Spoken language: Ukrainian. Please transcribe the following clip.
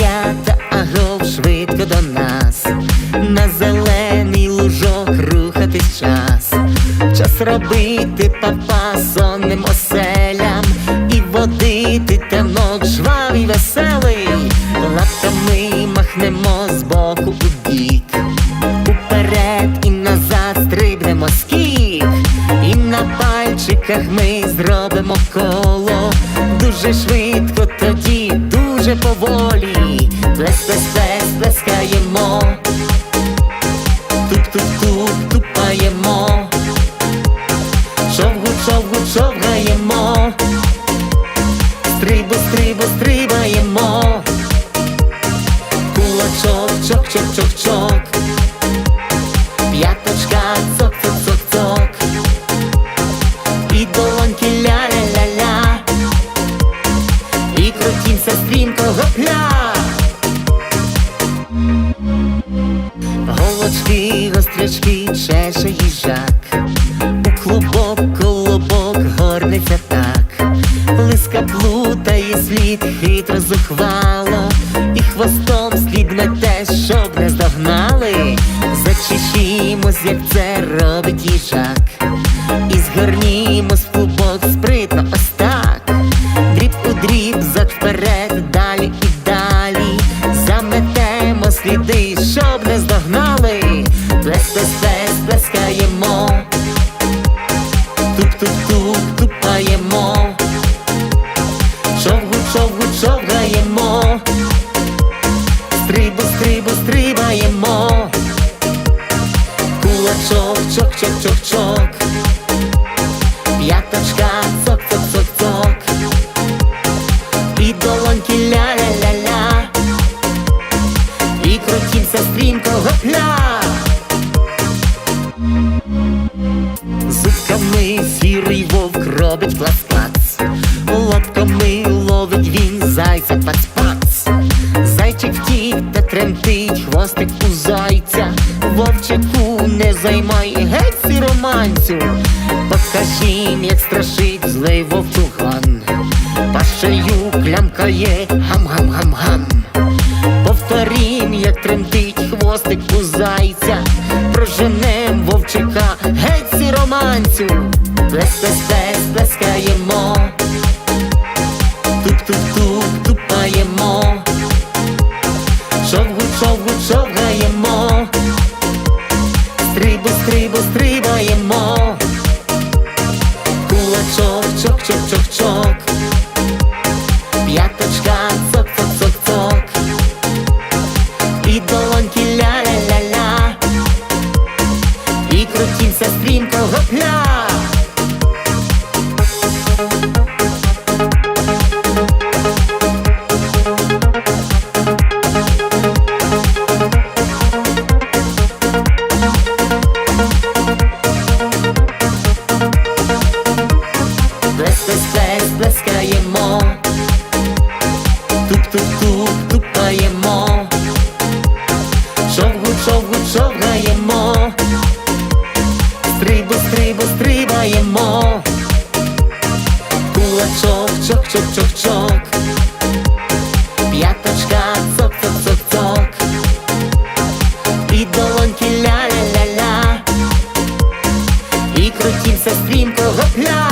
малята, агов швидко до нас, на зелений лужок рухатись час, час робити папа сонним оселям. І водити танок жвавий веселий, лапками махнемо з боку у бік, уперед і назад стрибнемо скік, і на пальчиках ми зробимо коло, дуже швидко тоді, дуже поволі, плес, плес, плес, плескаємо, туп-туп-туп, тупаємо, шовгу, шовгу, шовгаємо, стрибу, стрибу, стрибаємо, кулачок, чок, чок, чок, чок, крутімся стрімко гопля. Голочки, гострячки, чеше їжак, у клубок, колобок горниться так, лиска плутає слід хитро зухвало, і хвостом слід мете, щоб не здогнали. Зачешімось, як це робить їжак, вперед, далі і далі. Заметемо сліди, щоб не здогнали. Плес, плес, плес, плескаємо. Туп-туп-туп, тупаємо. Шовгу, шовгу, шовгаємо. Стрибу, стрибу, стрибаємо. Кулачок, чок, чок, чок, чок. П'яточка, Зубками сірий вовк робить клац-клац Лапками ловить він зайця пац-пац. Зайчик втік та тремтить хвостик у зайця. Вовчику не займай геть сіроманцю Покажім, як страшить злий вовчуган. Пашею клямкає гам-гам-гам-гам Повторім, як тремтить хвостик у зайця, проженем вовчика, геть сіроманцю, плес, плес, плес, плескаємо, туп-туп-туп, тупаємо, шовгу, шовгу, шовгаємо, стрибу, стрибу, стрибаємо, кулачок, чок, чок, чок, чок, Туп-туп-туп, тупаємо. Шовгу, шовгу, шовгаємо. Стрибу, стрибу, стрибаємо. Кулачок, чок, чок, чок, чок. П'яточка, цок, цок, цок, цок. І долоньки ля-ля-ля-ля. І крутімся стрімко гопля